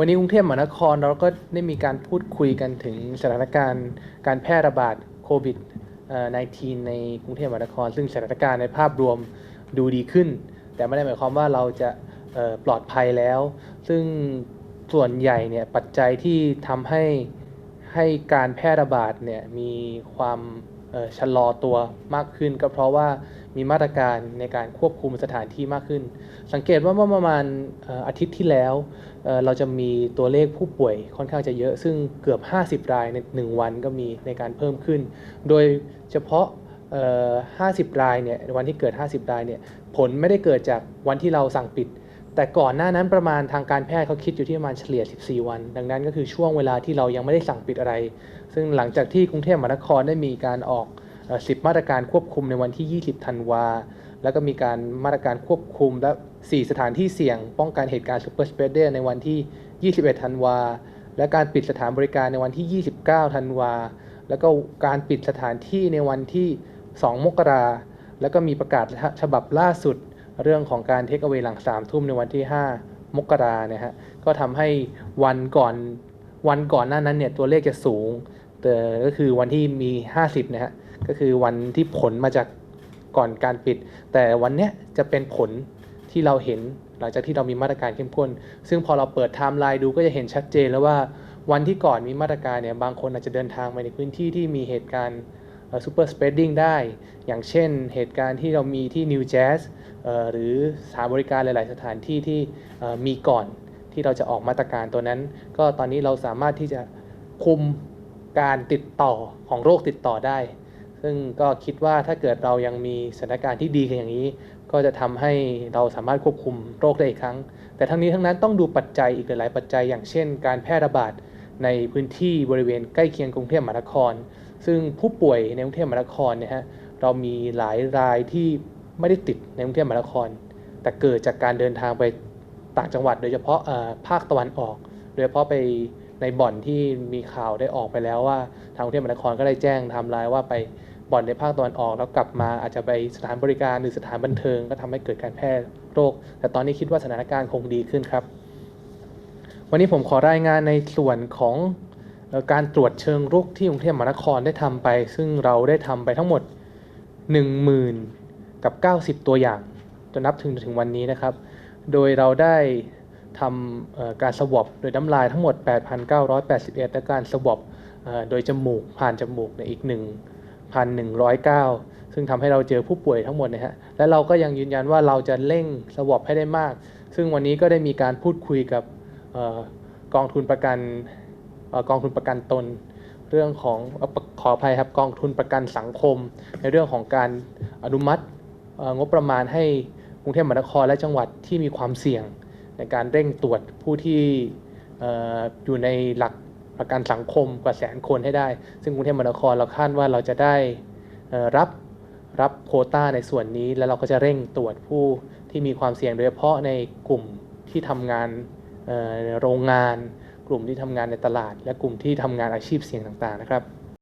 วันนี้กรุงเทพมหานครเราก็ได้มีการพูดคุยกันถึงสถานการณ์การแพร่ระบาดโควิด 19 ในกรุงเทพมหานคร ซึ่งสถานการณ์ในภาพรวมดูดีขึ้น แต่ไม่ได้หมายความว่าเราจะปลอดภัยแล้ว ซึ่งส่วนใหญ่เนี่ยปัจจัยที่ทำให้ ให้การแพร่ระบาดเนี่ยมีความชะลอตัวมากขึ้น ก็เพราะว่ามีมาตรการในการควบคุมสถานที่มากขึ้น สังเกตว่าเมื่อประมาณอาทิตย์ที่แล้ว เราจะมีตัวเลขผู้ป่วยค่อนข้างจะเยอะ ซึ่งเกือบ 50 รายใน 1 วันก็มีในการเพิ่มขึ้น โดยเฉพาะ 50 รายเนี่ยวันที่เกิด 50 รายเนี่ยผลไม่ได้เกิดจากวันที่เราสั่งปิด แต่ก่อนหน้านั้นประมาณทางการแพทย์เขาคิดอยู่ที่ประมาณเฉลี่ย 14 วัน ดังนั้นก็คือช่วงเวลาที่เรายังไม่ได้สั่งปิดอะไร ซึ่งหลังจากที่กรุงเทพมหานครได้มีการออก 10 มาตรการควบคุมในวันที่ 20 ธันวา แล้วก็มีการมาตรการควบคุมและ 4 สถานที่เสี่ยง ป้องกันเหตุการณ์ซูเปอร์สเปเดอร์ในวันที่ 21 ธันวา และการปิดสถานบริการในวันที่ 29 ธันวา แล้วก็การปิดสถานที่ในวันที่ 2 มกรา แล้วก็มีประกาศฉบับล่าสุด เรื่องของการเทคเอา a y หลัง3ทุ่มในวันที่ 5 มกราเนี่ยฮะก็ทำให้วันก่อนวันก่อนหน้านั้นเนี่ยตัวเลขจะสูง แต่ก็คือวันที่มี 50นะฮะก็คือวันที่ผลมาจากก่อนการปิด แต่วันเนี้ยจะเป็นผลที่เราเห็นหลังจากที่เรามีมาตรการเข้มข้น ซึ่งพอเราเปิดไทม์ไลน์ดูก็จะเห็นชัดเจนแล้วว่าวันที่ก่อนมีมาตรการเนี่ยบางคนอาจจะเดินทางไปในพื้นที่ที่มีเหตุการณ์ ซูเปอร์สเปดดิ้งได้ อย่างเช่นเหตุการณ์ที่เรามีที่นิวแจ z หรือสถานบริการหลาย ๆ สถานที่ที่มีก่อนที่เราจะออกมาตรการตัวนั้น ก็ตอนนี้เราสามารถที่จะคุมการติดต่อของโรคติดต่อได้ ซึ่งก็คิดว่าถ้าเกิดเรายังมีสถานการณ์ที่ดีกันอย่างนี้ ก็จะทำให้เราสามารถควบคุมโรคได้อีกครั้ง แต่ทั้งนี้ทั้งนั้นต้องดูปัจจัยอีกหลาย ๆ ปัจจัย อย่างเช่น การแพร่ระบาดในพื้นที่บริเวณใกล้เคียงกรุงเทพมหานคร ซึ่งผู้ป่วยในกรุงเทพมหานครเนี่ยฮะเรามีหลายรายที่ไม่ได้ติดในกรุงเทพมหานคร แต่เกิดจากการเดินทางไปต่างจังหวัด โดยเฉพาะภาคตะวันออก โดยเฉพาะไปในบ่อนที่มีข่าวได้ออกไปแล้วว่าทางกรุงเทพมหานครก็ได้แจ้งทม์ไลน์ว่าไปบ่อนในภาคตะวันออก แล้วกลับมาอาจจะไปสถานบริการหรือสถานบันเทิง ก็ทำให้เกิดการแพร่โรค แต่ตอนนี้คิดว่าสถานการณ์คงดีขึ้นครับ วันนี้ผมขอรายงานในส่วนของ การตรวจเชิงรุกที่กรุงเทพมหานครได้ทำไป ซึ่งเราได้ทำไปทั้งหมด 10,000 กับ 90 ตัวอย่างจนนับถึงถึงวันนี้นะครับ โดยเราได้ทำการสวอปโดยน้ำลายทั้งหมด 8,981 และการสวอปโดยจมูกผ่านจมูกในยอีก 1,109 ซึ่งทำให้เราเจอผู้ป่วยทั้งหมดนะฮะ และเราก็ยังยืนยันว่าเราจะเร่งสวอปให้ได้มาก ซึ่งวันนี้ก็ได้มีการพูดคุยกับออกองทุนประกัน กองทุนประกันตน เรื่องของขออภัยครับกองทุนประกันสังคม ในเรื่องของการอนุมัติงบประมาณให้กรุงเทพมหานครและจังหวัดที่มีความเสี่ยง ในการเร่งตรวจผู้ที่อยู่ในหลักประกันสังคมกว่าแสนคนให้ได้ ซึ่งกรุงเทพมหานครเราคาดว่าเราจะได้รับรับโคต้าในส่วนนี้แล้วเราก็จะเร่งตรวจผู้ที่มีความเสี่ยงโดยเฉพาะในกลุ่มที่ทำงานโรงงาน กลุ่มที่ทำงานในตลาด และกลุ่มที่ทำงานอาชีพเสี่ยงต่างๆนะครับ